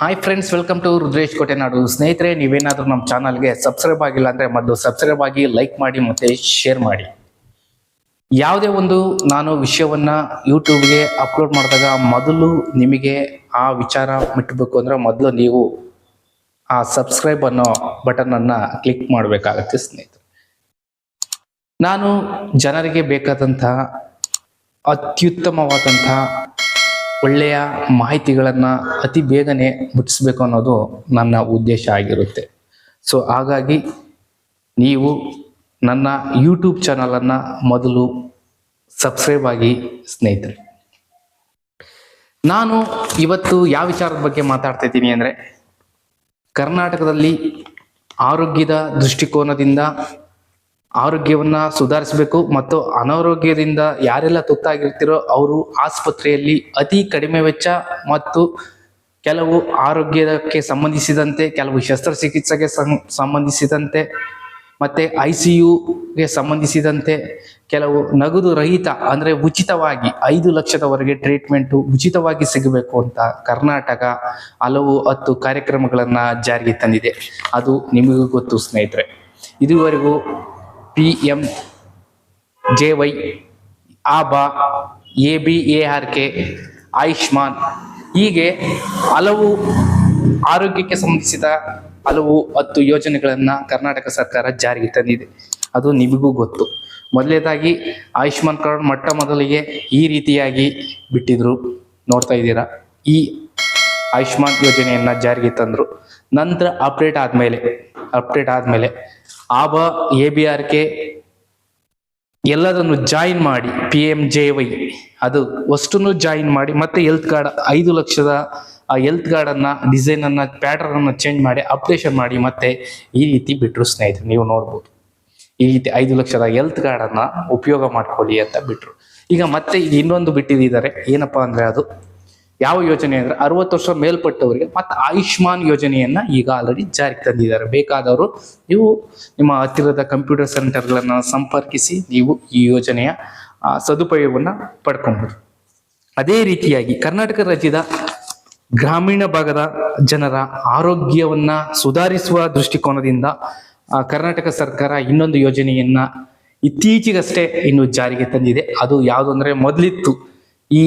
Hi friends welcome to Rudresh Kotenadu ಸ್ನೇಹಿತರೆ, ನೀವೇನಾದರೂ ನಮ್ಮ ಚಾನಲ್ಗೆ ಸಬ್ಸ್ಕ್ರೈಬ್ ಆಗಿಲ್ಲ ಅಂದರೆ ಮೊದಲು ಸಬ್ಸ್ಕ್ರೈಬ್ ಆಗಿ ಲೈಕ್ ಮಾಡಿ ಮತ್ತೆ ಶೇರ್ ಮಾಡಿ. ಯಾವುದೇ ಒಂದು ನಾನು ವಿಷಯವನ್ನು ಯೂಟ್ಯೂಬ್ಗೆ ಅಪ್ಲೋಡ್ ಮಾಡಿದಾಗ ಮೊದಲು ನಿಮಗೆ ಆ ವಿಚಾರ ಮುಟ್ಟಬೇಕು ಅಂದರೆ ಮೊದಲು ನೀವು ಆ ಸಬ್ಸ್ಕ್ರೈಬ್ ಅನ್ನೋ ಬಟನನ್ನು ಕ್ಲಿಕ್ ಮಾಡಬೇಕಾಗತ್ತೆ ಸ್ನೇಹಿತರೆ. ನಾನು ಜನರಿಗೆ ಬೇಕಾದಂತಹ ಅತ್ಯುತ್ತಮವಾದಂತಹ ಒಳ್ಳೆಯ ಮಾಹಿತಿಗಳನ್ನು ಅತಿ ಬೇಗನೆ ಮುಟ್ಟಿಸ್ಬೇಕು ಅನ್ನೋದು ನನ್ನ ಉದ್ದೇಶ ಆಗಿರುತ್ತೆ. ಸೊ ಹಾಗಾಗಿ ನೀವು ನನ್ನ ಯೂಟ್ಯೂಬ್ ಚಾನಲನ್ನು ಮೊದಲು ಸಬ್ಸ್ಕ್ರೈಬ್ ಆಗಿ ಸ್ನೇಹಿತರೆ. ನಾನು ಇವತ್ತು ಯಾವ ವಿಚಾರದ ಬಗ್ಗೆ ಮಾತಾಡ್ತಾ ಇದ್ದೀನಿ ಅಂದರೆ, ಕರ್ನಾಟಕದಲ್ಲಿ ಆರೋಗ್ಯದ ದೃಷ್ಟಿಕೋನದಿಂದ ಆರೋಗ್ಯವನ್ನ ಸುಧಾರಿಸಬೇಕು ಮತ್ತು ಅನಾರೋಗ್ಯದಿಂದ ಯಾರೆಲ್ಲ ತುತ್ತಾಗಿರ್ತಿರೋ ಅವರು ಆಸ್ಪತ್ರೆಯಲ್ಲಿ ಅತಿ ಕಡಿಮೆ ವೆಚ್ಚ ಮತ್ತು ಕೆಲವು ಆರೋಗ್ಯಕ್ಕೆ ಸಂಬಂಧಿಸಿದಂತೆ, ಕೆಲವು ಶಸ್ತ್ರಚಿಕಿತ್ಸೆಗೆ ಸಂಬಂಧಿಸಿದಂತೆ ಮತ್ತೆ ಐ ಸಿ ಯುಗೆ ಸಂಬಂಧಿಸಿದಂತೆ ಕೆಲವು ನಗದು ರಹಿತ ಅಂದರೆ ಉಚಿತವಾಗಿ ಐದು ಲಕ್ಷದವರೆಗೆ ಟ್ರೀಟ್ಮೆಂಟು ಉಚಿತವಾಗಿ ಸಿಗಬೇಕು ಅಂತ ಕರ್ನಾಟಕ ಹಲವು ಹತ್ತು ಕಾರ್ಯಕ್ರಮಗಳನ್ನು ಜಾರಿಗೆ ತಂದಿದೆ. ಅದು ನಿಮಗೂ ಗೊತ್ತು ಸ್ನೇಹಿತರೆ. ಇದುವರೆಗೂ P M J Y Aba A B A R K Ayushman ಹೀಗೆ ಹಲವು ಆರೋಗ್ಯಕ್ಕೆ ಸಂಬಂಧಿಸಿದ ಹಲವು ಹತ್ತು ಯೋಜನೆಗಳನ್ನು ಕರ್ನಾಟಕ ಸರ್ಕಾರ ಜಾರಿಗೆ ತಂದಿದೆ. ಅದು ನಿಮಗೂ ಗೊತ್ತು. ಮೊದಲನೇದಾಗಿ ಆಯುಷ್ಮಾನ್ ಕಾರ್ಡ್ ಮೊಟ್ಟ ಮೊದಲಿಗೆ ಈ ರೀತಿಯಾಗಿ ಬಿಟ್ಟಿದ್ರು. ನೋಡ್ತಾ ಇದ್ದೀರಾ? ಈ ಆಯುಷ್ಮಾನ್ ಯೋಜನೆಯನ್ನು ಜಾರಿಗೆ ತಂದರು. ನಂತರ ಅಪ್ಡೇಟ್ ಆದಮೇಲೆ ಅಪ್ಡೇಟ್ ಆದಮೇಲೆ ಆಬ, ಎ ಬಿ ಆರ್ ಕೆ ಎಲ್ಲದನ್ನು ಜಾಯಿನ್ ಮಾಡಿ, ಪಿ ಎಂ ಜೆ ವೈ. ಅದು ಅಷ್ಟನ್ನು ಜಾಯಿನ್ ಮಾಡಿ, ಮತ್ತೆ ಹೆಲ್ತ್ ಕಾರ್ಡ್ ಐದು ಲಕ್ಷದ ಆ ಹೆಲ್ತ್ ಕಾರ್ಡನ್ನು ಡಿಸೈನನ್ನು ಪ್ಯಾಟರ್ನನ್ನು ಚೇಂಜ್ ಮಾಡಿ ಅಪ್ಡೇಷನ್ ಮಾಡಿ, ಮತ್ತೆ ಈ ರೀತಿ ಬಿಟ್ಟರು ಸ್ನೇಹಿತರು, ನೀವು ನೋಡ್ಬೋದು. ಈ ರೀತಿ ಐದು ಲಕ್ಷದ ಹೆಲ್ತ್ ಕಾರ್ಡನ್ನು ಉಪಯೋಗ ಮಾಡ್ಕೊಳ್ಳಿ ಅಂತ ಬಿಟ್ರು. ಈಗ ಮತ್ತೆ ಇನ್ನೊಂದು ಬಿಟ್ಟಿದ್ದಾರೆ. ಏನಪ್ಪಾ ಅಂದ್ರೆ ಅದು ಯಾವ ಯೋಜನೆ ಅಂದ್ರೆ ಅರವತ್ತು ವರ್ಷ ಮೇಲ್ಪಟ್ಟವರಿಗೆ ಮತ್ತೆ ಆಯುಷ್ಮಾನ್ ಯೋಜನೆಯನ್ನ ಈಗ ಆಲ್ರೆಡಿ ಜಾರಿಗೆ ತಂದಿದ್ದಾರೆ. ಬೇಕಾದವರು ನೀವು ನಿಮ್ಮ ಹತ್ತಿರದ ಕಂಪ್ಯೂಟರ್ ಸೆಂಟರ್ಗಳನ್ನು ಸಂಪರ್ಕಿಸಿ ನೀವು ಈ ಯೋಜನೆಯ ಸದುಪಯೋಗವನ್ನು ಪಡ್ಕೊಬಹುದು ಅದೇ ರೀತಿಯಾಗಿ ಕರ್ನಾಟಕ ರಾಜ್ಯದ ಗ್ರಾಮೀಣ ಭಾಗದ ಜನರ ಆರೋಗ್ಯವನ್ನ ಸುಧಾರಿಸುವ ದೃಷ್ಟಿಕೋನದಿಂದ ಕರ್ನಾಟಕ ಸರ್ಕಾರ ಇನ್ನೊಂದು ಯೋಜನೆಯನ್ನ ಇತ್ತೀಚೆಗಷ್ಟೇ ಇನ್ನು ಜಾರಿಗೆ ತಂದಿದೆ. ಅದು ಯಾವುದು ಅಂದ್ರೆ ಮೊದಲಿತ್ತು. ಈ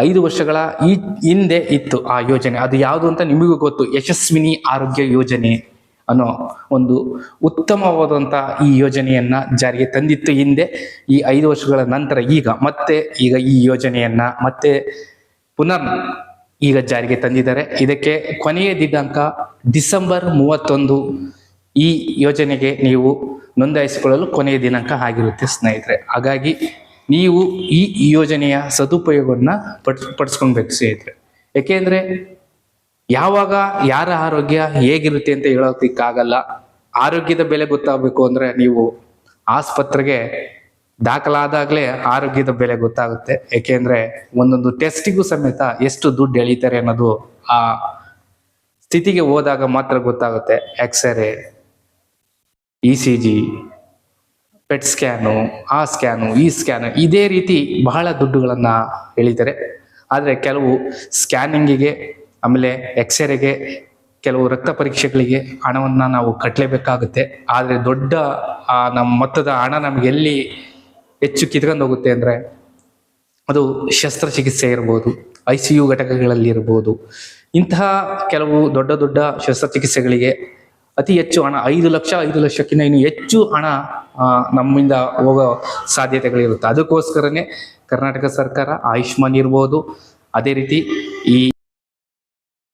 ಐದು ವರ್ಷಗಳ ಈ ಹಿಂದೆ ಇತ್ತು ಆ ಯೋಜನೆ. ಅದು ಯಾವುದು ಅಂತ ನಿಮಗೂ ಗೊತ್ತು. ಯಶಸ್ವಿನಿ ಆರೋಗ್ಯ ಯೋಜನೆ ಅನ್ನೋ ಒಂದು ಉತ್ತಮವಾದಂಥ ಈ ಯೋಜನೆಯನ್ನ ಜಾರಿಗೆ ತಂದಿತ್ತು ಹಿಂದೆ. ಈ ಐದು ವರ್ಷಗಳ ನಂತರ ಈಗ ಮತ್ತೆ ಈಗ ಈ ಯೋಜನೆಯನ್ನ ಮತ್ತೆ ಪುನರ್ ಈಗ ಜಾರಿಗೆ ತಂದಿದ್ದಾರೆ. ಇದಕ್ಕೆ ಕೊನೆಯ ದಿನಾಂಕ ಡಿಸೆಂಬರ್ ಮೂವತ್ತೊಂದು. ಈ ಯೋಜನೆಗೆ ನೀವು ನೋಂದಾಯಿಸಿಕೊಳ್ಳಲು ಕೊನೆಯ ದಿನಾಂಕ ಆಗಿರುತ್ತೆ ಸ್ನೇಹಿತರೆ. ಹಾಗಾಗಿ ನೀವು ಈ ಯೋಜನೆಯ ಸದುಪಯೋಗವನ್ನ ಪಡ್, ಪಡಿಸ್ಕೊಳ್ಬೇಕು ಸ್ನೇಹಿತರೆ. ಯಾಕೆಂದ್ರೆ ಯಾವಾಗ ಯಾರ ಆರೋಗ್ಯ ಹೇಗಿರುತ್ತೆ ಅಂತ ಹೇಳೋದಿಕ್ಕಾಗಲ್ಲ. ಆರೋಗ್ಯದ ಬೆಲೆ ಗೊತ್ತಾಗಬೇಕು ಅಂದ್ರೆ ನೀವು ಆಸ್ಪತ್ರೆಗೆ ದಾಖಲಾದಾಗಲೇ ಆರೋಗ್ಯದ ಬೆಲೆ ಗೊತ್ತಾಗುತ್ತೆ. ಯಾಕೆಂದ್ರೆ ಒಂದೊಂದು ಟೆಸ್ಟಿಗೂ ಸಮೇತ ಎಷ್ಟು ದುಡ್ಡು ಎಳೀತಾರೆ ಅನ್ನೋದು ಆ ಸ್ಥಿತಿಗೆ ಹೋದಾಗ ಮಾತ್ರ ಗೊತ್ತಾಗುತ್ತೆ. X ray E C G PET scan ಆ ಸ್ಕ್ಯಾನು ಈ ಸ್ಕ್ಯಾನು ಇದೇ ರೀತಿ ಬಹಳ ದುಡ್ಡುಗಳನ್ನ ಎಳಿತಾರೆ. ಆದರೆ ಕೆಲವು ಸ್ಕ್ಯಾನಿಂಗಿಗೆ ಆಮೇಲೆ ಎಕ್ಸ್ರೇಗೆ ಕೆಲವು ರಕ್ತ ಪರೀಕ್ಷೆಗಳಿಗೆ ಹಣವನ್ನು ನಾವು ಕಟ್ಟಲೇಬೇಕಾಗುತ್ತೆ ಆದರೆ ದೊಡ್ಡ ನಮ್ಮ ಮೊತ್ತದ ಹಣ ನಮ್ಗೆ ಎಲ್ಲಿ ಹೆಚ್ಚು ಕಿತ್ಕೊಂಡು ಹೋಗುತ್ತೆ ಅಂದರೆ ಅದು ಶಸ್ತ್ರಚಿಕಿತ್ಸೆ ಇರ್ಬೋದು, ಐ ಸಿ ಯು ಘಟಕಗಳಲ್ಲಿ ಇರ್ಬೋದು. ಇಂತಹ ಕೆಲವು ದೊಡ್ಡ ದೊಡ್ಡ ಶಸ್ತ್ರಚಿಕಿತ್ಸೆಗಳಿಗೆ ಅತಿ ಹೆಚ್ಚು ಹಣ, ಐದು ಲಕ್ಷ, ಐದು ಲಕ್ಷಕ್ಕಿಂತ ಇನ್ನು ಹೆಚ್ಚು ಹಣ ನಮ್ಮಿಂದ ಹೋಗೋ ಸಾಧ್ಯತೆಗಳಿರುತ್ತೆ. ಅದಕ್ಕೋಸ್ಕರನೇ ಕರ್ನಾಟಕ ಸರ್ಕಾರ ಆಯುಷ್ಮಾನ್ ಇರ್ಬೋದು. ಅದೇ ರೀತಿ ಈ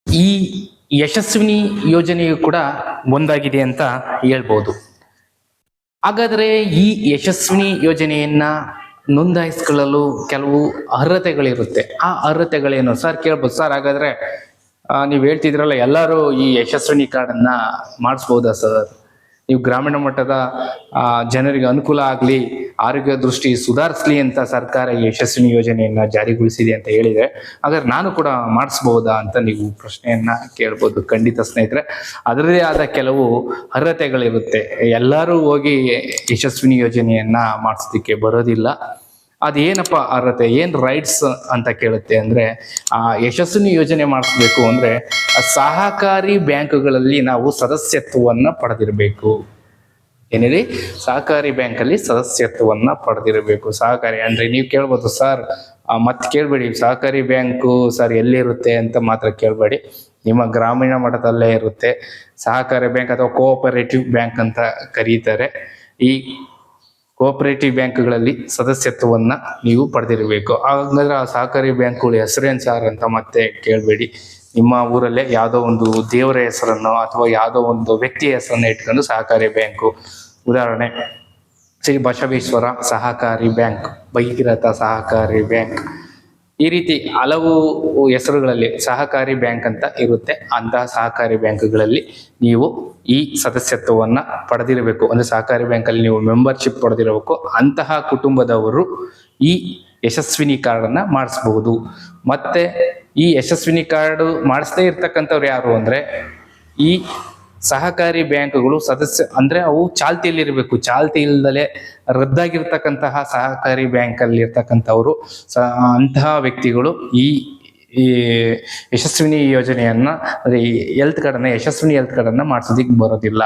ಈ ಯಶಸ್ವಿನಿ ಯೋಜನೆಯು ಕೂಡ ಒಂದಾಗಿದೆ ಅಂತ ಹೇಳ್ಬೋದು. ಹಾಗಾದರೆ ಈ ಯಶಸ್ವಿನಿ ಯೋಜನೆಯನ್ನ ನೋಂದಾಯಿಸ್ಕೊಳ್ಳಲು ಕೆಲವು ಅರ್ಹತೆಗಳಿರುತ್ತೆ. ಆ ಅರ್ಹತೆಗಳೇನು? ಸರ್, ಕೇಳ್ಬೋದು. ಸರ್, ಹಾಗಾದ್ರೆ ನೀವು ಹೇಳ್ತಿದ್ರಲ್ಲ ಎಲ್ಲರೂ ಈ ಯಶಸ್ವಿನಿ ಕಾರ್ಡನ್ನ ಮಾಡಿಸ್ಬೋದಾ ಸರ್? ನೀವು ಗ್ರಾಮೀಣ ಮಟ್ಟದ ಜನರಿಗೆ ಅನುಕೂಲ ಆಗಲಿ, ಆರೋಗ್ಯ ದೃಷ್ಟಿ ಸುಧಾರಿಸಲಿ ಅಂತ ಸರ್ಕಾರ ಯಶಸ್ವಿನಿ ಯೋಜನೆಯನ್ನ ಜಾರಿಗೊಳಿಸಿದೆ ಅಂತ ಹೇಳಿದೆ. ಹಾಗಾದ್ರೆ ನಾನು ಕೂಡ ಮಾಡಿಸ್ಬಹುದಾ ಅಂತ ನೀವು ಪ್ರಶ್ನೆಯನ್ನ ಕೇಳ್ಬೋದು, ಖಂಡಿತ ಸ್ನೇಹಿತರೆ. ಅದರದೇ ಆದ ಕೆಲವು ಅರ್ಹತೆಗಳಿರುತ್ತೆ. ಎಲ್ಲರೂ ಹೋಗಿ ಯಶಸ್ವಿನಿ ಯೋಜನೆಯನ್ನ ಮಾಡಿಸೋದಕ್ಕೆ ಬರೋದಿಲ್ಲ. ಅದೇನಪ್ಪ ಅರ್ಹತೆ, ಏನ್ ರೈಟ್ಸ್ ಅಂತ ಕೇಳುತ್ತೆ ಅಂದ್ರೆ, ಆ ಯಶಸ್ವಿನಿ ಯೋಜನೆ ಮಾಡಿಸ್ಬೇಕು ಅಂದ್ರೆ, ಸಹಕಾರಿ ಬ್ಯಾಂಕುಗಳಲ್ಲಿ ನಾವು ಸದಸ್ಯತ್ವವನ್ನ ಪಡೆದಿರಬೇಕು. ಏನಿದೆ? ಸಹಕಾರಿ ಬ್ಯಾಂಕಲ್ಲಿ ಸದಸ್ಯತ್ವವನ್ನ ಪಡೆದಿರಬೇಕು. ಸಹಕಾರಿ ಅಂದ್ರೆ ನೀವು ಕೇಳ್ಬೋದು, ಸರ್ ಮತ್ತೆ ಕೇಳಬೇಡಿ, ಸಹಕಾರಿ ಬ್ಯಾಂಕು ಸರ್ ಎಲ್ಲಿರುತ್ತೆ ಅಂತ ಮಾತ್ರ ಕೇಳಬೇಡಿ. ನಿಮ್ಮ ಗ್ರಾಮೀಣ ಮಟ್ಟದಲ್ಲೇ ಇರುತ್ತೆ. ಸಹಕಾರಿ ಬ್ಯಾಂಕ್ ಅಥವಾ ಕೋಆಪರೇಟಿವ್ ಬ್ಯಾಂಕ್ ಅಂತ ಕರೀತಾರೆ. ಈ ಕೋಆಪರೇಟಿವ್ ಬ್ಯಾಂಕ್ಗಳಲ್ಲಿ ಸದಸ್ಯತ್ವವನ್ನ ನೀವು ಪಡೆದಿರಬೇಕು. ಹಾಗಂದ್ರೆ ಆ ಸಹಕಾರಿ ಬ್ಯಾಂಕ್ಗಳು ಹೆಸರೇನ್ ಸಾರ್ ಅಂತ ಮತ್ತೆ ಕೇಳಬೇಡಿ. ನಿಮ್ಮ ಊರಲ್ಲೇ ಯಾವುದೋ ಒಂದು ದೇವರ ಹೆಸರನ್ನು ಅಥವಾ ಯಾವುದೋ ಒಂದು ವ್ಯಕ್ತಿಯ ಹೆಸರನ್ನು ಇಟ್ಕೊಂಡು ಸಹಕಾರಿ ಬ್ಯಾಂಕು. ಉದಾಹರಣೆ, ಶ್ರೀ ಬಸವೇಶ್ವರ ಸಹಕಾರಿ ಬ್ಯಾಂಕ್ ಭಗೀರಥ ಸಹಕಾರಿ ಬ್ಯಾಂಕ್. ಈ ರೀತಿ ಹಲವು ಹೆಸರುಗಳಲ್ಲಿ ಸಹಕಾರಿ ಬ್ಯಾಂಕ್ ಅಂತ ಇರುತ್ತೆ. ಅಂತಹ ಸಹಕಾರಿ ಬ್ಯಾಂಕ್ಗಳಲ್ಲಿ ನೀವು ಈ ಸದಸ್ಯತ್ವವನ್ನು ಪಡೆದಿರಬೇಕು. ಅಂದರೆ ಸಹಕಾರಿ ಬ್ಯಾಂಕಲ್ಲಿ ನೀವು ಮೆಂಬರ್ಶಿಪ್ ಪಡೆದಿರಬೇಕು. ಅಂತಹ ಕುಟುಂಬದವರು ಈ ಯಶಸ್ವಿನಿ ಕಾರ್ಡನ್ನು ಮಾಡಿಸ್ಬಹುದು. ಮತ್ತೆ ಈ ಯಶಸ್ವಿನಿ ಕಾರ್ಡು ಮಾಡಿಸದೇ ಇರ್ತಕ್ಕಂಥವ್ರು ಯಾರು ಅಂದರೆ ಈ ಸಹಕಾರಿ ಬ್ಯಾಂಕ್ಗಳು ಸದಸ್ಯ, ಅಂದ್ರೆ ಅವು ಚಾಲ್ತಿಯಲ್ಲಿ ಇರಬೇಕು. ಚಾಲ್ತಿ ಇಲ್ದಲೆ ರದ್ದಾಗಿರ್ತಕ್ಕಂತಹ ಸಹಕಾರಿ ಬ್ಯಾಂಕ್ ಅಲ್ಲಿ ಇರ್ತಕ್ಕಂಥವ್ರು ಅಂತಹ ವ್ಯಕ್ತಿಗಳು ಈ ಈ ಯಶಸ್ವಿನಿ ಯೋಜನೆಯನ್ನ ಅಂದ್ರೆ ಹೆಲ್ತ್ ಕಾರ್ಡನ್ನ ಯಶಸ್ವಿನಿ ಹೆಲ್ತ್ ಕಾರ್ಡನ್ನ ಮಾಡಿಸೋದಿಕ್ ಬರೋದಿಲ್ಲ.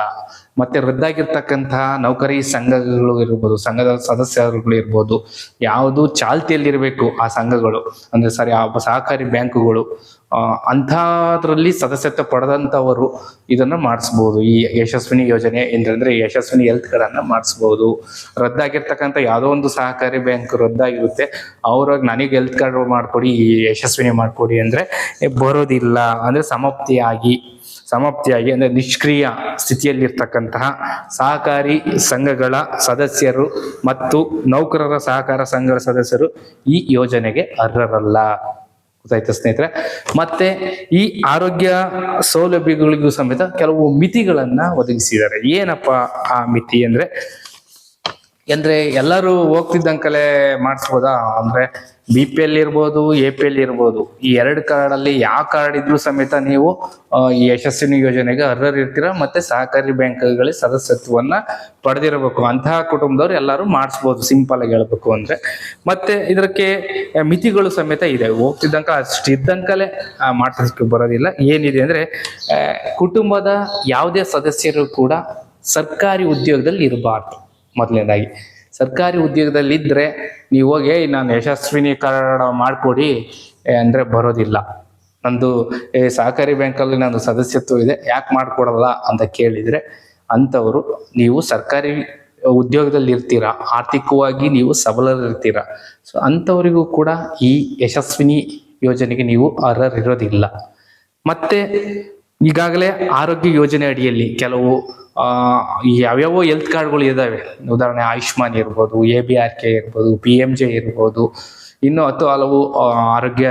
ಮತ್ತೆ ರದ್ದಾಗಿರ್ತಕ್ಕಂತಹ ನೌಕರಿ ಸಂಘಗಳು ಇರ್ಬೋದು, ಸಂಘದ ಸದಸ್ಯರುಗಳು ಇರ್ಬೋದು, ಯಾವುದು ಚಾಲ್ತಿಯಲ್ಲಿರಬೇಕು ಆ ಸಂಘಗಳು. ಅಂದ್ರೆ ಸರಿ, ಆ ಸಹಕಾರಿ ಬ್ಯಾಂಕುಗಳು ಅಂಥದ್ರಲ್ಲಿ ಸದಸ್ಯತ್ವ ಪಡೆದಂಥವರು ಇದನ್ನ ಮಾಡಿಸ್ಬೋದು. ಈ ಯಶಸ್ವಿನಿ ಯೋಜನೆ ಏನಂದ್ರೆ ಯಶಸ್ವಿನಿ ಹೆಲ್ತ್ ಕಾರ್ಡನ್ನ ಮಾಡಿಸ್ಬೋದು. ರದ್ದಾಗಿರ್ತಕ್ಕಂಥ ಯಾವುದೋ ಒಂದು ಸಹಕಾರಿ ಬ್ಯಾಂಕ್ ರದ್ದಾಗಿರುತ್ತೆ. ಅವ್ರಾಗ ನನಗೆ ಹೆಲ್ತ್ ಕಾರ್ಡ್ ಮಾಡ್ಕೊಡಿ, ಈ ಯಶಸ್ವಿನಿ ಮಾಡ್ಕೊಡಿ ಅಂದ್ರೆ ಬರೋದಿಲ್ಲ. ಅಂದ್ರೆ ಸಮಾಪ್ತಿಯಾಗಿ ಸಮಾಪ್ತಿಯಾಗಿ ಅಂದ್ರೆ ನಿಷ್ಕ್ರಿಯ ಸ್ಥಿತಿಯಲ್ಲಿರ್ತಕ್ಕಂತಹ ಸಹಕಾರಿ ಸಂಘಗಳ ಸದಸ್ಯರು ಮತ್ತು ನೌಕರರ ಸಹಕಾರ ಸಂಘಗಳ ಸದಸ್ಯರು ಈ ಯೋಜನೆಗೆ ಅರ್ಹರಲ್ಲ. ಗೊತ್ತಾಯ್ತಾ ಸ್ನೇಹಿತರೆ? ಮತ್ತೆ ಈ ಆರೋಗ್ಯ ಸೌಲಭ್ಯಗಳಿಗೂ ಸಮೇತ ಕೆಲವು ಮಿತಿಗಳನ್ನ ಒದಗಿಸಿದ್ದಾರೆ. ಏನಪ್ಪ ಆ ಮಿತಿ ಅಂದ್ರೆ? ಅಂದ್ರೆ ಎಲ್ಲರೂ ಹೋಗ್ತಿದ್ದಂಕಲೆ ಮಾಡಿಸ್ಬೋದಾ? ಅಂದ್ರೆ ಬಿ ಪಿ ಎಲ್ ಇರ್ಬೋದು ಎ ಪಿ ಎಲ್ ಇರ್ಬೋದು ಈ ಎರಡು ಕಾರ್ಡ್ ಅಲ್ಲಿ ಯಾವ ಕಾರ್ಡ್ ಇದ್ರೂ ಸಮೇತ ನೀವು ಯಶಸ್ವಿನಿ ಯೋಜನೆಗೆ ಅರ್ಹರಿರ್ತೀರ ಮತ್ತೆ ಸಹಕಾರಿ ಬ್ಯಾಂಕ್ಗಳಲ್ಲಿ ಸದಸ್ಯತ್ವವನ್ನ ಪಡೆದಿರಬೇಕು. ಅಂತಹ ಕುಟುಂಬದವ್ರು ಎಲ್ಲರೂ ಮಾಡಿಸ್ಬೋದು ಸಿಂಪಲ್ ಆಗಿ ಹೇಳ್ಬೇಕು ಅಂದ್ರೆ. ಮತ್ತೆ ಇದಕ್ಕೆ ಮಿತಿಗಳು ಸಮೇತ ಇದೆ. ಹೋಗ್ತಿದ್ದಂಕ ಅಷ್ಟು ಇದ್ದಂಕಲೆ ಆ, ಮಾಡ್ಸೋದಕ್ಕೆ ಬರೋದಿಲ್ಲ. ಏನಿದೆ ಅಂದ್ರೆ ಕುಟುಂಬದ ಯಾವುದೇ ಸದಸ್ಯರು ಕೂಡ ಸರ್ಕಾರಿ ಉದ್ಯೋಗದಲ್ಲಿ ಇರಬಾರ್ದು. ಮೊದಲನೇದಾಗಿ. ಸರ್ಕಾರಿ ಉದ್ಯೋಗದಲ್ಲಿ ಇದ್ರೆ ನೀವು ಹೋಗಿ ನಾನು ಯಶಸ್ವಿನಿ ಕಾರ್ಡ್ ಮಾಡಿಕೊಡಿ ಅಂದ್ರೆ ಬರೋದಿಲ್ಲ. ನಂದು ಸಹಕಾರಿ ಬ್ಯಾಂಕಲ್ಲಿ ನಂದು ಸದಸ್ಯತ್ವ ಇದೆ, ಯಾಕೆ ಮಾಡಿಕೊಡಲ್ಲ? ಅಂತ ಕೇಳಿದ್ರೆ, ಅಂಥವರು, ನೀವು ಸರ್ಕಾರಿ ಉದ್ಯೋಗದಲ್ಲಿ ಇರ್ತೀರಾ ಆರ್ಥಿಕವಾಗಿ ನೀವು ಸಬಲರಿರ್ತೀರಾ? ಸೊ, ಅಂಥವರಿಗೂ ಕೂಡ ಈ ಯಶಸ್ವಿನಿ ಯೋಜನೆಗೆ ನೀವು ಅರ್ಹರಿರೋದಿಲ್ಲ. ಮತ್ತೆ, ಈಗಾಗಲೇ ಆರೋಗ್ಯ ಯೋಜನೆ ಅಡಿಯಲ್ಲಿ ಕೆಲವು ಯಾವ್ಯಾವ ಹೆಲ್ತ್ ಕಾರ್ಡ್ಗಳು ಇದಾವೆ. ಉದಾಹರಣೆ ಆಯುಷ್ಮಾನ್ ಇರ್ಬೋದು ಎ ಬಿ ಆರ್ ಕೆ ಇರ್ಬೋದು ಪಿ ಎಂ ಜೆ ಇರ್ಬೋದು. ಇನ್ನು ಹತ್ತು ಹಲವು ಆರೋಗ್ಯ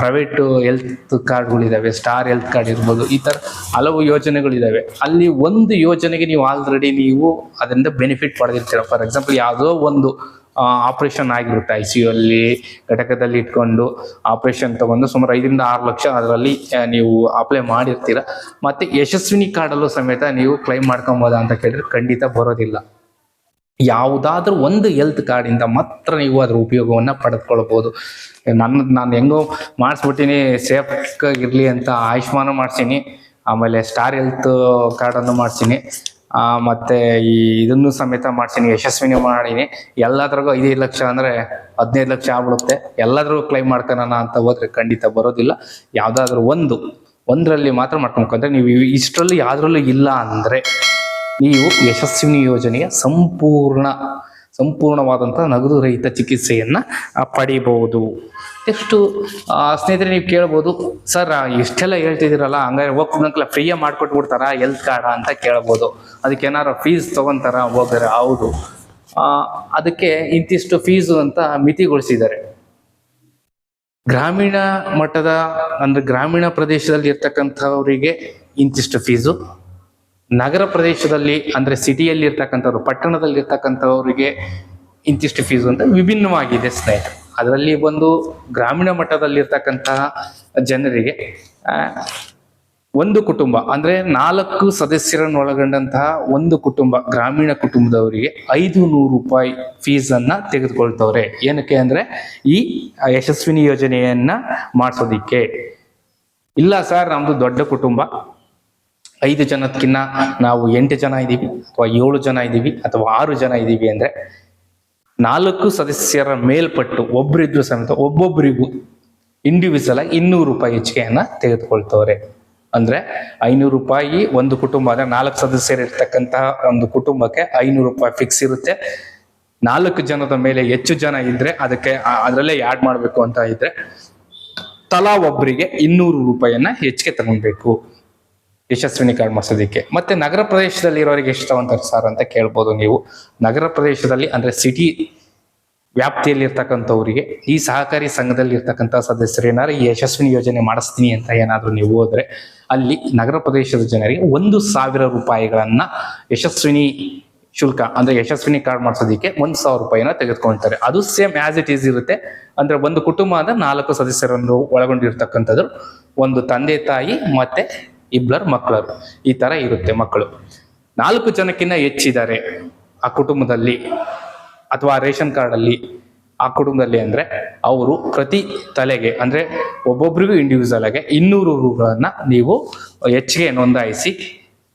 ಪ್ರೈವೇಟ್ ಹೆಲ್ತ್ ಕಾರ್ಡ್ಗಳಿದಾವೆ ಸ್ಟಾರ್ ಹೆಲ್ತ್ ಕಾರ್ಡ್ ಇರ್ಬೋದು. ಈ ಥರ ಹಲವು ಯೋಜನೆಗಳಿದ್ದಾವೆ ಅಲ್ಲಿ ಒಂದು ಯೋಜನೆಗೆ ನೀವು ಆಲ್ರೆಡಿ ನೀವು ಅದರಿಂದ ಬೆನಿಫಿಟ್ ಪಡೆದಿರ್ತೀರ. ಫಾರ್ ಎಕ್ಸಾಂಪಲ್ ಯಾವುದೋ ಒಂದು ಆಪರೇಷನ್ ಆಗಿರುತ್ತೆ ಐ ಸಿ ಯು ಅಲ್ಲಿ ಘಟಕದಲ್ಲಿ ಇಟ್ಕೊಂಡು ಆಪರೇಷನ್ ತಗೊಂಡು ಸುಮಾರು ಐದರಿಂದ ಆರು ಲಕ್ಷ ಅದರಲ್ಲಿ ನೀವು ಅಪ್ಲೈ ಮಾಡಿರ್ತೀರ. ಮತ್ತೆ ಯಶಸ್ವಿನಿ ಕಾರ್ಡಲ್ಲೂ ಸಮೇತ ನೀವು ಕ್ಲೈಮ್ ಮಾಡ್ಕೊಬೋದ ಅಂತ ಕೇಳಿದ್ರೆ ಖಂಡಿತ ಬರೋದಿಲ್ಲ. ಯಾವುದಾದ್ರೂ ಒಂದು ಹೆಲ್ತ್ ಕಾರ್ಡಿಂದ ಮಾತ್ರ ನೀವು ಅದ್ರ ಉಪಯೋಗವನ್ನು ಪಡೆದುಕೊಳ್ಬೋದು. ನನ್ನ, ನಾನು ಹೆಂಗೋ ಮಾಡಿಸ್ಬಿಟ್ಟಿನಿ ಸೇಫ್ ಇರಲಿ ಅಂತ ಆಯುಷ್ಮಾನ ಮಾಡ್ಸೀನಿ, ಆಮೇಲೆ ಸ್ಟಾರ್ ಹೆಲ್ತ್ ಕಾರ್ಡನ್ನು ಮಾಡ್ಸೀನಿ. ಮತ್ತೆ ಈ ಇದನ್ನು ಸಮೇತ ಮಾಡ್ಸೀನಿ ಯಶಸ್ವಿನಿ ಮಾಡೀನಿ. ಎಲ್ಲದ್ರಾಗೂ ಐದೈದು ಲಕ್ಷ ಅಂದ್ರೆ ಹದಿನೈದು ಲಕ್ಷ ಆಗ್ಬಿಡುತ್ತೆ. ಎಲ್ಲಾದ್ರೂ ಕ್ಲೈಮ್ ಮಾಡ್ತಾನಾ ಅಂತ ಹೋದ್ರೆ ಖಂಡಿತ ಬರೋದಿಲ್ಲ. ಯಾವುದಾದ್ರೂ ಒಂದು, ಒಂದರಲ್ಲಿ ಮಾತ್ರ ಮಾಡ್ಕೊಂಡ್ರೆ ನೀವು ಇಷ್ಟರಲ್ಲಿ ಯಾವ್ದ್ರಲ್ಲೂ ಇಲ್ಲ ಅಂದ್ರೆ ನೀವು ಯಶಸ್ವಿನಿ ಯೋಜನೆಯ ಸಂಪೂರ್ಣ ಸಂಪೂರ್ಣವಾದಂಥ ನಗದು ರಹಿತ ಚಿಕಿತ್ಸೆಯನ್ನ ಪಡಿಬಹುದು ಎಷ್ಟು? ಸ್ನೇಹಿತರೆ ನೀವು ಕೇಳ್ಬೋದು ಸರ್ ಇಷ್ಟೆಲ್ಲ ಹೇಳ್ತಿದ್ದೀರಲ್ಲ ಹಂಗಾರೆ ಹೋಗ್ತಿದ್ದಂಕಲ್ಲ ಫ್ರೀಯೇ ಮಾಡ್ಕೊಟ್ಬಿಡ್ತಾರಾ ಹೆಲ್ತ್ ಕಾರ್ಡ ಅಂತ ಕೇಳ್ಬೋದು. ಅದಕ್ಕೆ ಏನಾರ ಫೀಸ್ ತಗೊಂತಾರ? ಹೋಗಾರೆ ಹೌದು. ಆ, ಅದಕ್ಕೆ ಇಂತಿಷ್ಟು ಫೀಸು ಅಂತ ಮಿತಿಗೊಳಿಸಿದ್ದಾರೆ. ಗ್ರಾಮೀಣ ಮಟ್ಟದ ಅಂದ್ರೆ ಗ್ರಾಮೀಣ ಪ್ರದೇಶದಲ್ಲಿ ಇರ್ತಕ್ಕಂಥವರಿಗೆ ಇಂತಿಷ್ಟು ಫೀಸು ನಗರ ಪ್ರದೇಶದಲ್ಲಿ ಅಂದ್ರೆ ಸಿಟಿಯಲ್ಲಿ ಇರ್ತಕ್ಕಂಥವ್ರು ಪಟ್ಟಣದಲ್ಲಿ ಇರ್ತಕ್ಕಂಥವ್ರಿಗೆ ಇಂತಿಷ್ಟು ಫೀಸ್ ಅಂತ ವಿಭಿನ್ನವಾಗಿದೆ ಸ್ನೇಹಿತರು. ಅದರಲ್ಲಿ ಒಂದು ಗ್ರಾಮೀಣ ಮಟ್ಟದಲ್ಲಿ ಇರ್ತಕ್ಕಂತಹ ಜನರಿಗೆ ಒಂದು ಕುಟುಂಬ, ಅಂದ್ರೆ ನಾಲ್ಕು ಸದಸ್ಯರನ್ನು ಒಳಗೊಂಡಂತಹ ಒಂದು ಕುಟುಂಬ, ಗ್ರಾಮೀಣ ಕುಟುಂಬದವರಿಗೆ ಐದು ನೂರು ರೂಪಾಯಿ ಫೀಸ್ ಅನ್ನ ತೆಗೆದುಕೊಳ್ತವ್ರೆ. ಏನಕ್ಕೆ ಅಂದ್ರೆ ಈ ಯಶಸ್ವಿನಿ ಯೋಜನೆಯನ್ನ ಮಾಡಿಸೋದಿಕ್ಕೆ. ಇಲ್ಲ ಸರ್, ನಮ್ದು ದೊಡ್ಡ ಕುಟುಂಬ. ಐದು ಜನಕ್ಕಿನ್ನ ನಾವು ಎಂಟು ಜನ ಇದ್ದೀವಿ ಅಥವಾ ಏಳು ಜನ ಇದ್ದೀವಿ ಅಥವಾ ಆರು ಜನ ಇದ್ದೀವಿ ಅಂದ್ರೆ ನಾಲ್ಕು ಸದಸ್ಯರ ಮೇಲ್ಪಟ್ಟು ಒಬ್ಬರಿದ್ರು ಸಮೇತ ಒಬ್ಬೊಬ್ಬರಿಗೂ ಇಂಡಿವಿಜುವಲ್ ಆಗಿ ಇನ್ನೂರು ರೂಪಾಯಿ ಹೆಚ್ಚಿಗೆಯನ್ನ ತೆಗೆದುಕೊಳ್ತವ್ರೆ. ಅಂದ್ರೆ ಐನೂರು ರೂಪಾಯಿ ಒಂದು ಕುಟುಂಬ ಅಂದ್ರೆ ನಾಲ್ಕು ಸದಸ್ಯರು ಇರ್ತಕ್ಕಂತಹ ಒಂದು ಕುಟುಂಬಕ್ಕೆ ಐನೂರು ರೂಪಾಯಿ ಫಿಕ್ಸ್ ಇರುತ್ತೆ. ನಾಲ್ಕು ಜನದ ಮೇಲೆ ಹೆಚ್ಚು ಜನ ಇದ್ರೆ ಅದಕ್ಕೆ ಅದರಲ್ಲೇ ಆಡ್ ಮಾಡಬೇಕು ಅಂತ ಇದ್ರೆ ತಲಾ ಒಬ್ಬರಿಗೆ ಇನ್ನೂರು ರೂಪಾಯಿಯನ್ನ ಹೆಚ್ಚಿಗೆ ತಗೊಳ್ಬೇಕು. ಯಶಸ್ವಿನಿ ಕಾರ್ಡ್ ಮಾಡಿಸೋದಕ್ಕೆ. ಮತ್ತೆ ನಗರ ಪ್ರದೇಶದಲ್ಲಿ ಇರೋರಿಗೆ ಎಷ್ಟು ತಗೊಂತಾರೆ ಸರ್ ಅಂತ ಕೇಳ್ಬೋದು ನೀವು. ನಗರ ಪ್ರದೇಶದಲ್ಲಿ ಅಂದ್ರೆ ಸಿಟಿ ವ್ಯಾಪ್ತಿಯಲ್ಲಿ ಇರ್ತಕ್ಕಂಥವ್ರಿಗೆ ಈ ಸಹಕಾರಿ ಸಂಘದಲ್ಲಿ ಇರ್ತಕ್ಕಂಥ ಸದಸ್ಯರು ಏನಾದ್ರು ಈ ಯಶಸ್ವಿನಿ ಯೋಜನೆ ಮಾಡಿಸ್ತೀನಿ ಅಂತ ಏನಾದ್ರು ನೀವು ಹೋದ್ರೆ, ಅಲ್ಲಿ ನಗರ ಪ್ರದೇಶದ ಜನರಿಗೆ ಒಂದು ಸಾವಿರ ರೂಪಾಯಿಗಳನ್ನ ಯಶಸ್ವಿನಿ ಶುಲ್ಕ ಅಂದ್ರೆ ಯಶಸ್ವಿನಿ ಕಾರ್ಡ್ ಮಾಡಿಸೋದಕ್ಕೆ ಒಂದ್ ಸಾವಿರ ರೂಪಾಯಿನ ತೆಗೆದುಕೊಳ್ತಾರೆ. ಅದು ಸೇಮ್ ಆಸ್ ಇಟ್ ಈಸ್ ಇರುತ್ತೆ. ಅಂದ್ರೆ ಒಂದು ಕುಟುಂಬ ಅಂದ್ರೆ ನಾಲ್ಕು ಸದಸ್ಯರನ್ನು ಒಳಗೊಂಡಿರ್ತಕ್ಕಂಥದ್ದು. ಒಂದು ತಂದೆ ತಾಯಿ ಮತ್ತೆ ಇಬ್ಬರು ಮಕ್ಕಳರು ಈ ತರ ಇರುತ್ತೆ ಮಕ್ಕಳು. ನಾಲ್ಕು ಜನಕ್ಕಿಂತ ಹೆಚ್ಚಿದ್ದಾರೆ ಆ ಕುಟುಂಬದಲ್ಲಿ ಅಥವಾ ರೇಷನ್ ಕಾರ್ಡ್ ಅಲ್ಲಿ ಆ ಕುಟುಂಬದಲ್ಲಿ ಅಂದ್ರೆ ಅವರು ಪ್ರತಿ ತಲೆಗೆ ಅಂದ್ರೆ ಒಬ್ಬೊಬ್ರಿಗೂ ಇಂಡಿವಿಜುವಲ್ ಆಗಿ ಇನ್ನೂರು ರೂಗಳನ್ನ ನೀವು ಹೆಚ್ಚಿಗೆ ನೋಂದಾಯಿಸಿ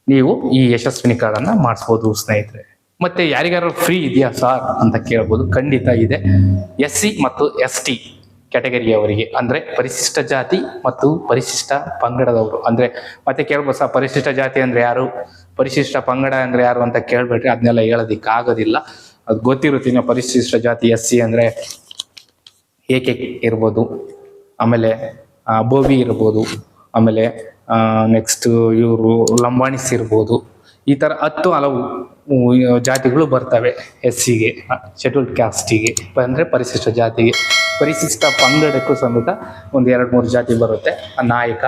ನೀವು ಈ ಯಶಸ್ವಿನಿ ಕಾರ್ಡ್ ಅನ್ನ ಮಾಡಿಸ್ಬೋದು ಸ್ನೇಹಿತರೆ. ಮತ್ತೆ ಯಾರಿಗಾರು ಫ್ರೀ ಇದೆಯಾ ಸಾರ್ ಅಂತ ಕೇಳ್ಬೋದು. ಖಂಡಿತ ಇದೆ. ಎಸ್ ಸಿ ಮತ್ತು ಎಸ್ ಟಿ ಕ್ಯಾಟಗರಿಯವರಿಗೆ ಅಂದ್ರೆ ಪರಿಶಿಷ್ಟ ಜಾತಿ ಮತ್ತು ಪರಿಶಿಷ್ಟ ಪಂಗಡದವರು. ಅಂದ್ರೆ ಮತ್ತೆ ಕೇಳ್ಬೋದು ಸಹ ಪರಿಶಿಷ್ಟ ಜಾತಿ ಅಂದ್ರೆ ಯಾರು? ಪರಿಶಿಷ್ಟ ಪಂಗಡ ಅಂದ್ರೆ ಯಾರು ಅಂತ ಕೇಳ್ಬೇಡ್ರಿ ಅದನ್ನೆಲ್ಲ ಹೇಳೋದಿಕ್ಕೆ ಆಗೋದಿಲ್ಲ ಅದು ಗೊತ್ತಿರುತ್ತೆ ಪರಿಶಿಷ್ಟ ಜಾತಿ ಎಸ್ ಸಿ ಅಂದ್ರೆ ಏಕೆ ಇರ್ಬೋದು? ಆಮೇಲೆ ಬೋವಿ ಇರ್ಬೋದು. ಆಮೇಲೆ ನೆಕ್ಸ್ಟ್ ಇವರು ಲಂಬಾಣಿಸ್ ಇರ್ಬೋದು. ಈ ಥರ ಹತ್ತು ಹಲವು ಜಾತಿಗಳು ಬರ್ತವೆ ಎಸ್ ಸಿಗೆ ಶೆಡ್ಯೂಲ್ಡ್ ಕ್ಯಾಸ್ಟಿಗೆ ಅಂದರೆ ಪರಿಶಿಷ್ಟ ಜಾತಿಗೆ. ಪರಿಶಿಷ್ಟ ಪಂಗಡಕ್ಕೂ ಸಮೇತ ಒಂದು ಎರಡು ಮೂರು ಜಾತಿ ಬರುತ್ತೆ. ಆ ನಾಯಕ,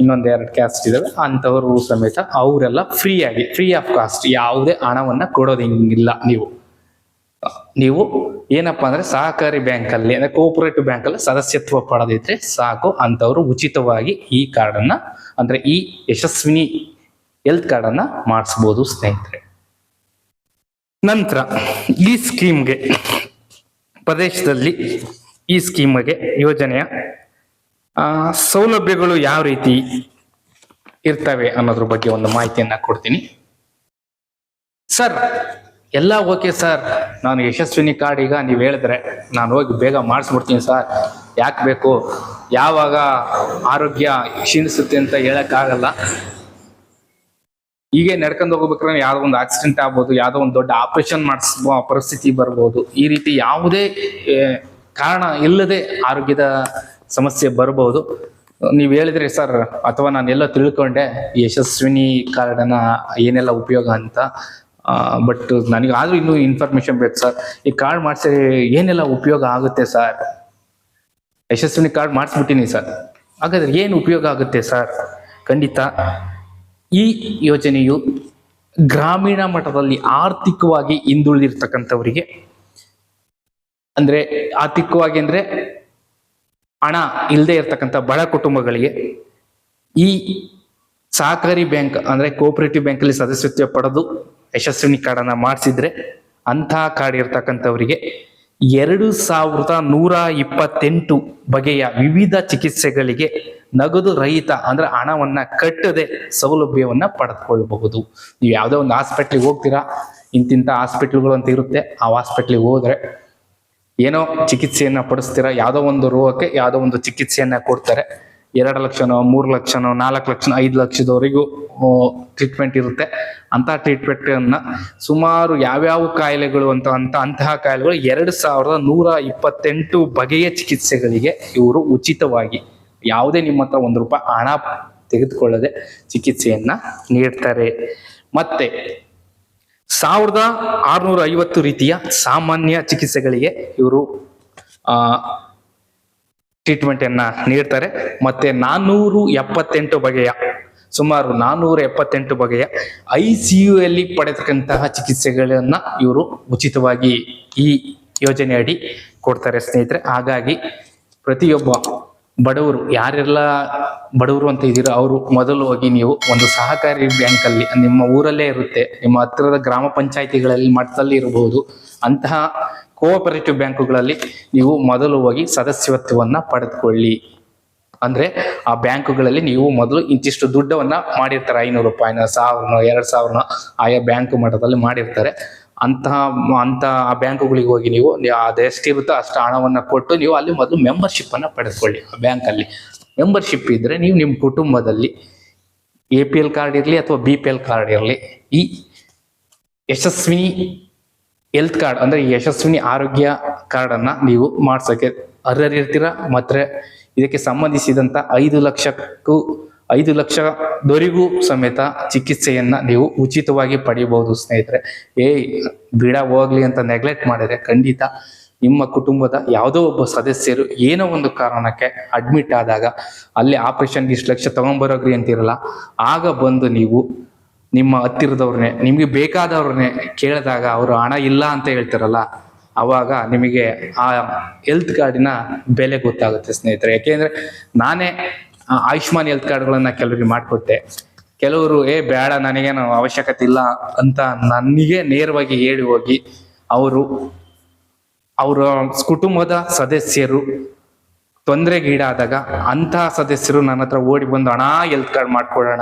ಇನ್ನೊಂದು ಎರಡು ಕ್ಯಾಸ್ಟ್ ಇದಾವೆ. ಅಂಥವರು ಸಮೇತ ಅವರೆಲ್ಲ ಫ್ರೀಯಾಗಿ ಫ್ರೀ ಆಫ್ ಕಾಸ್ಟ್ ಯಾವುದೇ ಹಣವನ್ನು ಕೊಡೋದಿಂಗಿಲ್ಲ ನೀವು. ನೀವು ಏನಪ್ಪಾ ಅಂದ್ರೆ ಸಹಕಾರಿ ಬ್ಯಾಂಕ್ ಅಲ್ಲಿ, ಅಂದ್ರೆ ಕೋಪರೇಟಿವ್ ಬ್ಯಾಂಕ್ ಅಲ್ಲಿ ಸದಸ್ಯತ್ವ ಪಡೆದಿದ್ರೆ ಸಾಕು. ಅಂತವ್ರು ಉಚಿತವಾಗಿ ಈ ಕಾರ್ಡ್ ಅನ್ನ, ಅಂದ್ರೆ ಈ ಯಶಸ್ವಿನಿ ಹೆಲ್ತ್ ಕಾರ್ಡ್ ಅನ್ನ ಮಾಡಿಸ್ಬೋದು ಸ್ನೇಹಿತರೆ. ನಂತರ ಈ ಸ್ಕೀಮ್ಗೆ ಪ್ರದೇಶದಲ್ಲಿ ಈ ಸ್ಕೀಮ್ಗೆ ಯೋಜನೆಯ ಸೌಲಭ್ಯಗಳು ಯಾವ ರೀತಿ ಇರ್ತವೆ ಅನ್ನೋದ್ರ ಬಗ್ಗೆ ಒಂದು ಮಾಹಿತಿಯನ್ನ ಕೊಡ್ತೀನಿ. ಸರ್, ಎಲ್ಲ ಓಕೆ ಸರ್. ನಾನು ಯಶಸ್ವಿನಿ ಕಾರ್ಡ್ ಈಗ ನೀವು ಹೇಳಿದ್ರೆ ನಾನು ಹೋಗಿ ಬೇಗ ಮಾಡಿಸ್ಬಿಡ್ತೀನಿ ಸರ್. ಯಾಕೆ ಬೇಕು? ಯಾವಾಗ ಆರೋಗ್ಯ ಕ್ಷೀಣಿಸುತ್ತೆ ಅಂತ ಹೇಳಕ್ಕಾಗಲ್ಲ. ಹೀಗೆ ನಡ್ಕೊಂಡು ಹೋಗ್ಬೇಕಾದ್ರೆ ಯಾವುದೋ ಒಂದು ಆಕ್ಸಿಡೆಂಟ್ ಆಗ್ಬೋದು, ಯಾವುದೋ ಒಂದು ದೊಡ್ಡ ಆಪರೇಷನ್ ಮಾಡಿಸುವ ಪರಿಸ್ಥಿತಿ ಬರ್ಬೋದು. ಈ ರೀತಿ ಯಾವುದೇ ಕಾರಣ ಇಲ್ಲದೆ ಆರೋಗ್ಯದ ಸಮಸ್ಯೆ ಬರಬಹುದು. ನೀವು ಹೇಳಿದ್ರಿ ಸರ್, ಅಥವಾ ನಾನೆಲ್ಲ ತಿಳ್ಕೊಂಡೆ, ಯಶಸ್ವಿನಿ ಕಾರ್ಡನ್ನ ಏನೆಲ್ಲ ಉಪಯೋಗ ಅಂತ. ಬಟ್ ನನಗೆ ಆದ್ರೂ ಇನ್ನೂ ಇನ್ಫಾರ್ಮೇಶನ್ ಬೇಕು ಸರ್. ಈ ಕಾರ್ಡ್ ಮಾಡಿಸಿ ಏನೆಲ್ಲ ಉಪಯೋಗ ಆಗುತ್ತೆ ಸರ್? ಯಶಸ್ವಿನಿ ಕಾರ್ಡ್ ಮಾಡಿಸ್ಬಿಟ್ಟಿನಿ ಸರ್. ಹಾಗಾದ್ರೆ ಏನು ಉಪಯೋಗ ಆಗುತ್ತೆ ಸರ್? ಖಂಡಿತ ಈ ಯೋಜನೆಯು ಗ್ರಾಮೀಣ ಮಟ್ಟದಲ್ಲಿ ಆರ್ಥಿಕವಾಗಿ ಹಿಂದುಳಿದಿರ್ತಕ್ಕಂಥವರಿಗೆ ಅಂದ್ರೆ ಆರ್ಥಿಕವಾಗಿ ಅಂದ್ರೆ ಹಣ ಇಲ್ಲದೆ ಇರತಕ್ಕಂಥ ಬಡ ಕುಟುಂಬಗಳಿಗೆ ಈ ಸಹಕಾರಿ ಬ್ಯಾಂಕ್ ಅಂದ್ರೆ ಕೋಆಪರೇಟಿವ್ ಬ್ಯಾಂಕ್ ಅಲ್ಲಿ ಸದಸ್ಯತ್ವ ಪಡೆದು ಯಶಸ್ವಿನಿ ಕಾರ್ಡ್ ಅನ್ನ ಮಾಡಿಸಿದ್ರೆ ಅಂತಹ ಕಾರ್ಡ್ ಇರ್ತಕ್ಕಂಥವರಿಗೆ ಎರಡು ಸಾವಿರದ ನೂರ ಇಪ್ಪತ್ತೆಂಟು ಬಗೆಯ ವಿವಿಧ ಚಿಕಿತ್ಸೆಗಳಿಗೆ ನಗದು ರಹಿತ ಅಂದ್ರೆ ಹಣವನ್ನ ಕಟ್ಟದೆ ಸೌಲಭ್ಯವನ್ನ ಪಡೆದುಕೊಳ್ಳಬಹುದು. ನೀವು ಯಾವುದೋ ಒಂದು ಹಾಸ್ಪಿಟ್ಲಿಗೆ ಹೋಗ್ತೀರಾ ಇಂತಿಂತ ಹಾಸ್ಪಿಟ್ಲ್ಗಳು ಅಂತ ಇರುತ್ತೆ, ಆ ಹಾಸ್ಪಿಟ್ಲಿಗೆ ಹೋದ್ರೆ ಏನೋ ಚಿಕಿತ್ಸೆಯನ್ನ ಪಡಿಸ್ತೀರಾ? ಯಾವುದೋ ಒಂದು ರೋಗಕ್ಕೆ ಯಾವುದೋ ಒಂದು ಚಿಕಿತ್ಸೆಯನ್ನ ಕೊಡ್ತಾರೆ. ಎರಡು ಲಕ್ಷನೋ, ಮೂರು ಲಕ್ಷನೋ, ನಾಲ್ಕು ಲಕ್ಷನೋ, ಐದು ಲಕ್ಷದವರೆಗೂ ಟ್ರೀಟ್ಮೆಂಟ್ ಇರುತ್ತೆ. ಅಂತ ಟ್ರೀಟ್ಮೆಂಟ್ ಅನ್ನ ಸುಮಾರು ಯಾವ್ಯಾವ ಕಾಯಿಲೆಗಳು ಅಂತ ಅಂತ, ಅಂತಹ ಕಾಯಿಲೆಗಳು ಎರಡು ಸಾವಿರದ ನೂರ ಇಪ್ಪತ್ತೆಂಟು ಬಗೆಯ ಚಿಕಿತ್ಸೆಗಳಿಗೆ ಇವರು ಉಚಿತವಾಗಿ ಯಾವುದೇ ನಿಮ್ಮ ಹತ್ರ ಒಂದು ರೂಪಾಯಿ ಹಣ ತೆಗೆದುಕೊಳ್ಳದೆ ಚಿಕಿತ್ಸೆಯನ್ನ ನೀಡ್ತಾರೆ. ಮತ್ತೆ ಸಾವಿರದ ಆರುನೂರ ಐವತ್ತು ರೀತಿಯ ಸಾಮಾನ್ಯ ಚಿಕಿತ್ಸೆಗಳಿಗೆ ಇವರು, ಆ ಟ್ರೀಟ್ಮೆಂಟ್ ಅನ್ನ ನೀಡ್ತಾರೆ. ಮತ್ತೆ ನಾನ್ನೂರು ಎಪ್ಪತ್ತೆಂಟು ಬಗೆಯ, ಸುಮಾರು ನಾನ್ನೂರ ಎಪ್ಪತ್ತೆಂಟು ಬಗೆಯ ಐ ಸಿ ಯು ಅಲ್ಲಿ ಪಡೆದಕ್ಕಂತಹ ಚಿಕಿತ್ಸೆಗಳನ್ನ ಇವರು ಉಚಿತವಾಗಿ ಈ ಯೋಜನೆ ಅಡಿ ಕೊಡ್ತಾರೆ ಸ್ನೇಹಿತರೆ. ಹಾಗಾಗಿ ಪ್ರತಿಯೊಬ್ಬ ಬಡವರು, ಯಾರೆಲ್ಲ ಬಡವರು ಅಂತ ಇದ್ದೀರೋ ಅವರು ಮೊದಲು ಹೋಗಿ ನೀವು ಒಂದು ಸಹಕಾರಿ ಬ್ಯಾಂಕಲ್ಲಿ ನಿಮ್ಮ ಊರಲ್ಲೇ ಇರುತ್ತೆ, ನಿಮ್ಮ ಹತ್ತಿರದ ಗ್ರಾಮ ಪಂಚಾಯಿತಿಗಳಲ್ಲಿ ಮಠದಲ್ಲಿ ಇರಬಹುದು, ಅಂತಹ ಕೋಆಪರೇಟಿವ್ ಬ್ಯಾಂಕುಗಳಲ್ಲಿ ನೀವು ಮೊದಲು ಹೋಗಿ ಸದಸ್ಯತ್ವವನ್ನು ಪಡೆದುಕೊಳ್ಳಿ. ಅಂದ್ರೆ ಆ ಬ್ಯಾಂಕುಗಳಲ್ಲಿ ನೀವು ಮೊದಲು ಇಂತಿಷ್ಟು ದುಡ್ಡವನ್ನ ಮಾಡಿರ್ತಾರೆ, ಐನೂರು ರೂಪಾಯಿನ, ಸಾವಿರನೋ, ಎರಡು ಸಾವಿರನೋ ಆಯಾ ಬ್ಯಾಂಕ್ ಮಟ್ಟದಲ್ಲಿ ಮಾಡಿರ್ತಾರೆ. ಅಂತಹ ಅಂತ ಆ ಬ್ಯಾಂಕುಗಳಿಗೆ ಹೋಗಿ ನೀವು ನೀವು ಅದೆಷ್ಟಿರುತ್ತೋ ಅಷ್ಟು ಹಣವನ್ನು ಕೊಟ್ಟು ನೀವು ಅಲ್ಲಿ ಮೊದಲು ಮೆಂಬರ್ಶಿಪ್ ಅನ್ನ ಪಡೆದುಕೊಳ್ಳಿ ಆ ಬ್ಯಾಂಕಲ್ಲಿ ಮೆಂಬರ್ಶಿಪ್ ಇದ್ರೆ ನೀವು ನಿಮ್ಮ ಕುಟುಂಬದಲ್ಲಿ ಎ ಪಿ ಎಲ್ ಕಾರ್ಡ್ ಇರಲಿ ಅಥವಾ ಬಿ ಪಿ ಎಲ್ ಕಾರ್ಡ್ ಇರಲಿ, ಈ ಯಶಸ್ವಿನಿ ಹೆಲ್ತ್ ಕಾರ್ಡ್ ಅಂದ್ರೆ ಯಶಸ್ವಿನಿ ಆರೋಗ್ಯ ಕಾರ್ಡ್ ಅನ್ನ ನೀವು ಮಾಡ್ಸೋಕೆ ಅರ್ಹರಿರ್ತೀರ. ಮತ್ತೆ ಇದಕ್ಕೆ ಸಂಬಂಧಿಸಿದಂತ ಐದು ಲಕ್ಷಕ್ಕೂ ಐದು ಲಕ್ಷದವರೆಗೂ ಸಮೇತ ಚಿಕಿತ್ಸೆಯನ್ನ ನೀವು ಉಚಿತವಾಗಿ ಪಡೆಯಬಹುದು, ಸ್ನೇಹಿತರೆ. ಏ ಬಿಡ ಹೋಗ್ಲಿ ಅಂತ ನೆಗ್ಲೆಕ್ಟ್ ಮಾಡಿದ್ರೆ ಖಂಡಿತ ನಿಮ್ಮ ಕುಟುಂಬದ ಯಾವುದೋ ಒಬ್ಬ ಸದಸ್ಯರು ಏನೋ ಒಂದು ಕಾರಣಕ್ಕೆ ಅಡ್ಮಿಟ್ ಆದಾಗ ಅಲ್ಲಿ ಆಪರೇಷನ್ಗೆ ಇಷ್ಟು ಲಕ್ಷ ತಗೊಂಬರೋಗ್ರಿ ಅಂತಿರಲ್ಲ, ಆಗ ಬಂದು ನೀವು ನಿಮ್ಮ ಹತ್ತಿರದವ್ರನ್ನೇ, ನಿಮಗೆ ಬೇಕಾದವ್ರನ್ನೇ ಕೇಳಿದಾಗ ಅವರು ಹಣ ಇಲ್ಲ ಅಂತ ಹೇಳ್ತಾರಲ್ಲ, ಅವಾಗ ನಿಮಗೆ ಆ ಹೆಲ್ತ್ ಕಾರ್ಡಿನ ಬೆಲೆ ಗೊತ್ತಾಗುತ್ತೆ, ಸ್ನೇಹಿತರೆ. ಯಾಕೆಂದ್ರೆ ನಾನೇ ಆಯುಷ್ಮಾನ್ ಹೆಲ್ತ್ ಕಾರ್ಡ್ಗಳನ್ನ ಕೆಲವರಿಗೆ ಮಾಡಿಕೊಟ್ಟೆ. ಕೆಲವರು, ಏ, ಬೇಡ, ನನಗೇನು ಅವಶ್ಯಕತೆ ಇಲ್ಲ ಅಂತ ನನಗೆ ನೇರವಾಗಿ ಹೇಳಿ ಹೋಗಿ ಅವರು, ಅವರ ಕುಟುಂಬದ ಸದಸ್ಯರು ತೊಂದರೆಗೀಡಾದಾಗ ಅಂತಹ ಸದಸ್ಯರು ನನ್ನ ಹತ್ರ ಓಡಿ ಬಂದು ಹಣ ಹೆಲ್ತ್ ಕಾರ್ಡ್ ಮಾಡ್ಕೊಡೋಣ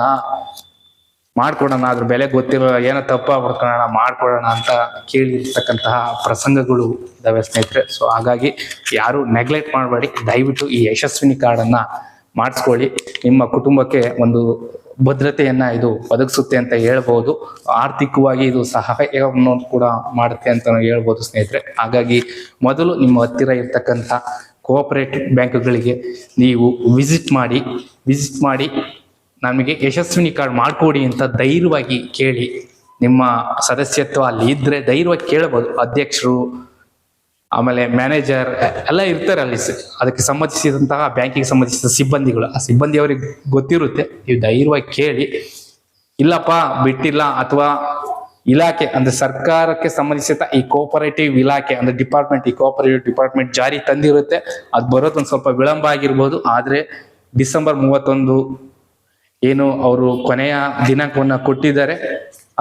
ಮಾಡ್ಕೊಡೋಣ, ಅದ್ರ ಬೆಲೆ ಗೊತ್ತಿರೋ ಏನೋ ತಪ್ಪ ಬರ್ಕೊಳ್ಳೋಣ ಮಾಡ್ಕೊಡೋಣ ಅಂತ ಕೇಳಿರ್ತಕ್ಕಂತಹ ಪ್ರಸಂಗಗಳು ಇದಾವೆ ಸ್ನೇಹಿತರೆ. ಸೊ ಹಾಗಾಗಿ ಯಾರು ನೆಗ್ಲೆಕ್ಟ್ ಮಾಡಬೇಡಿ. ದಯವಿಟ್ಟು ಈ ಯಶಸ್ವಿನಿ ಕಾರ್ಡನ್ನ ಮಾಡಿಸ್ಕೊಳ್ಳಿ. ನಿಮ್ಮ ಕುಟುಂಬಕ್ಕೆ ಒಂದು ಭದ್ರತೆಯನ್ನ ಇದು ಒದಗಿಸುತ್ತೆ ಅಂತ ಹೇಳ್ಬೋದು. ಆರ್ಥಿಕವಾಗಿ ಇದು ಸಹಾಯವನ್ನು ಕೂಡ ಮಾಡುತ್ತೆ ಅಂತ ಹೇಳ್ಬೋದು ಸ್ನೇಹಿತರೆ. ಹಾಗಾಗಿ ಮೊದಲು ನಿಮ್ಮ ಹತ್ತಿರ ಇರ್ತಕ್ಕಂಥ ಕೋಆಪರೇಟಿವ್ ಬ್ಯಾಂಕ್ಗಳಿಗೆ ನೀವು ವಿಸಿಟ್ ಮಾಡಿ ವಿಸಿಟ್ ಮಾಡಿ, ನಮಗೆ ಯಶಸ್ವಿನಿ ಕಾರ್ಡ್ ಮಾಡಿಕೊಡಿ ಅಂತ ಧೈರ್ಯವಾಗಿ ಕೇಳಿ. ನಿಮ್ಮ ಸದಸ್ಯತ್ವ ಅಲ್ಲಿ ಇದ್ರೆ ಧೈರ್ಯವಾಗಿ ಕೇಳಬಹುದು ಅಧ್ಯಕ್ಷರು ಆಮೇಲೆ ಮ್ಯಾನೇಜರ್ ಎಲ್ಲ ಇರ್ತಾರೆ ಅಲ್ಲಿ ಅದಕ್ಕೆ ಸಂಬಂಧಿಸಿದಂತಹ ಬ್ಯಾಂಕಿಗೆ ಸಂಬಂಧಿಸಿದ ಸಿಬ್ಬಂದಿಗಳು. ಆ ಸಿಬ್ಬಂದಿ ಅವರಿಗೆ ಗೊತ್ತಿರುತ್ತೆ, ನೀವು ಧೈರ್ಯವಾಗಿ ಕೇಳಿ. ಇಲ್ಲಪ್ಪ, ಬಿಟ್ಟಿಲ್ಲ ಅಥವಾ ಇಲಾಖೆ, ಅಂದ್ರೆ ಸರ್ಕಾರಕ್ಕೆ ಸಂಬಂಧಿಸಿದ ಈ ಕೋಪರೇಟಿವ್ ಇಲಾಖೆ, ಅಂದ್ರೆ ಡಿಪಾರ್ಟ್ಮೆಂಟ್ ಈ ಕೋಪರೇಟಿವ್ ಡಿಪಾರ್ಟ್ಮೆಂಟ್ ಜಾರಿ ತಂದಿರುತ್ತೆ. ಅದು ಬರೋದೊಂದು ಸ್ವಲ್ಪ ವಿಳಂಬ ಆಗಿರ್ಬೋದು. ಆದ್ರೆ ಡಿಸೆಂಬರ್ ಮೂವತ್ತೊಂದು, ಏನು ಅವರು ಕೊನೆಯ ದಿನಾಂಕವನ್ನು ಕೊಟ್ಟಿದ್ದಾರೆ.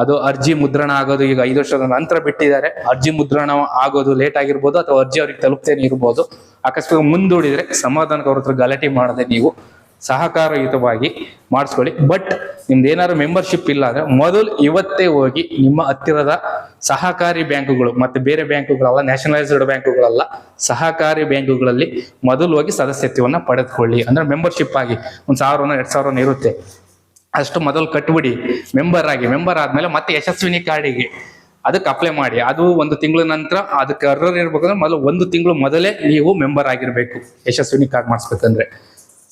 ಅದು ಅರ್ಜಿ ಮುದ್ರಣ ಆಗೋದು, ಈಗ ಐದು ವರ್ಷದ ನಂತರ ಬಿಟ್ಟಿದ್ದಾರೆ. ಅರ್ಜಿ ಮುದ್ರಣ ಆಗೋದು ಲೇಟ್ ಆಗಿರ್ಬೋದು ಅಥವಾ ಅರ್ಜಿ ಅವ್ರಿಗೆ ತಲುಪ್ತೇನೆ ಇರ್ಬೋದು. ಅಕಸ್ಮಾತ್ ಮುಂದೂಡಿದ್ರೆ ಸಮಾಧಾನಕ್ಕೆ ಅವ್ರ ಹತ್ರ ಗಲಾಟೆ ಮಾಡದೆ ನೀವು ಸಹಕಾರಯುತವಾಗಿ ಮಾಡಿಸ್ಕೊಳ್ಳಿ. ಬಟ್ ನಿಮ್ದು ಏನಾದ್ರು ಮೆಂಬರ್ಶಿಪ್ ಇಲ್ಲ ಅಂದ್ರೆ ಮೊದಲು ಇವತ್ತೇ ಹೋಗಿ ನಿಮ್ಮ ಹತ್ತಿರದ ಸಹಕಾರಿ ಬ್ಯಾಂಕುಗಳು ಮತ್ತೆ ಬೇರೆ ಬ್ಯಾಂಕುಗಳಲ್ಲ ನ್ಯಾಷನಲೈಸ್ಡ್ ಬ್ಯಾಂಕುಗಳಲ್ಲ, ಸಹಕಾರಿ ಬ್ಯಾಂಕುಗಳಲ್ಲಿ ಮೊದಲು ಹೋಗಿ ಸದಸ್ಯತ್ವವನ್ನ ಪಡೆದುಕೊಳ್ಳಿ. ಅಂದ್ರೆ ಮೆಂಬರ್ಶಿಪ್ ಆಗಿ ಒಂದ್ ಸಾವಿರನೋ ಎರಡ್ ಸಾವಿರನೋ ಇರುತ್ತೆ. ಅಷ್ಟು ಮೊದಲು ಕಟ್ಬಿಡಿ ಮೆಂಬರ್ ಆಗಿ ಮೆಂಬರ್ ಆದ್ಮೇಲೆ ಮತ್ತೆ ಯಶಸ್ವಿನಿ ಕಾರ್ಡಿಗೆ ಅದಕ್ಕೆ ಅಪ್ಲೈ ಮಾಡಿ. ಅದು ಒಂದು ತಿಂಗಳ ನಂತರ ಅದಕ್ಕೆ ಅರ್ಹರ್ ಇರ್ಬೇಕಂದ್ರೆ ಮೊದಲು ಒಂದು ತಿಂಗಳು ಮೊದಲೇ ನೀವು ಮೆಂಬರ್ ಆಗಿರ್ಬೇಕು. ಯಶಸ್ವಿನಿ ಕಾರ್ಡ್ ಮಾಡಿಸ್ಬೇಕಂದ್ರೆ.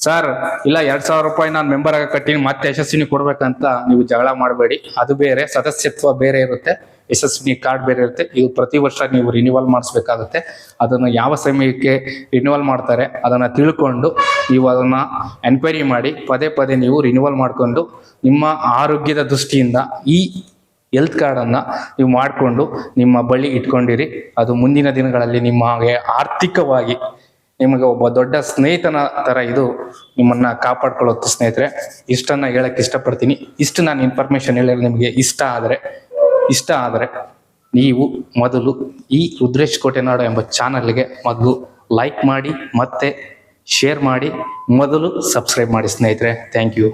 ಸರ್ ಇಲ್ಲ, ಎರಡ್ ಸಾವಿರ ರೂಪಾಯಿ ನಾನು ಮೆಂಬರ್ ಆಗ ಕಟ್ಟಿನಿ, ಮತ್ತೆ ಯಶಸ್ವಿನಿ ಕೊಡ್ಬೇಕಂತ ನೀವು ಜಗಳ ಮಾಡಬೇಡಿ. ಅದು ಬೇರೆ, ಸದಸ್ಯತ್ವ ಬೇರೆ ಇರುತ್ತೆ. ಯಶಸ್ವಿನಿ ಕಾರ್ಡ್ ಬೇರೆ ಇರುತ್ತೆ. ಇದು ಪ್ರತಿ ವರ್ಷ ನೀವು ರಿನ್ಯೂವಲ್ ಮಾಡಿಸ್ಬೇಕಾಗುತ್ತೆ. ಅದನ್ನು ಯಾವ ಸಮಯಕ್ಕೆ ರಿನ್ಯೂವಲ್ ಮಾಡ್ತಾರೆ ಅದನ್ನು ತಿಳ್ಕೊಂಡು ನೀವು ಅದನ್ನು ಎನ್ಕ್ವೈರಿ ಮಾಡಿ, ಪದೇ ಪದೇ ನೀವು ರಿನ್ಯೂವಲ್ ಮಾಡಿಕೊಂಡು ನಿಮ್ಮ ಆರೋಗ್ಯದ ದೃಷ್ಟಿಯಿಂದ ಈ ಹೆಲ್ತ್ ಕಾರ್ಡನ್ನು ನೀವು ಮಾಡಿಕೊಂಡು ನಿಮ್ಮ ಬಳಿ ಇಟ್ಕೊಂಡಿರಿ. ಅದು ಮುಂದಿನ ದಿನಗಳಲ್ಲಿ ನಿಮಗೆ ಆರ್ಥಿಕವಾಗಿ ನಿಮಗೆ ಒಬ್ಬ ದೊಡ್ಡ ಸ್ನೇಹಿತನ ಥರ ಇದು ನಿಮ್ಮನ್ನು ಕಾಪಾಡ್ಕೊಳ್ಳುತ್ತೆ ಸ್ನೇಹಿತರೆ. ಇಷ್ಟನ್ನು ಹೇಳಕ್ಕೆ ಇಷ್ಟಪಡ್ತೀನಿ. ಇಷ್ಟು ನಾನು ಇನ್ಫಾರ್ಮೇಷನ್ ಹೇಳಿದ್ರೆ ನಿಮಗೆ ಇಷ್ಟ ಆದರೆ ಇಷ್ಟ ಆದರೆ ನೀವು ಮೊದಲು ಈ ರುದ್ರೇಶ್ ಕೋಟೆನಾಡು ಎಂಬ ಚಾನಲ್ಗೆ ಮೊದಲು ಲೈಕ್ ಮಾಡಿ ಮತ್ತೆ ಶೇರ್ ಮಾಡಿ ಮೊದಲು ಸಬ್ಸ್ಕ್ರೈಬ್ ಮಾಡಿ ಸ್ನೇಹಿತರೆ. Thank you.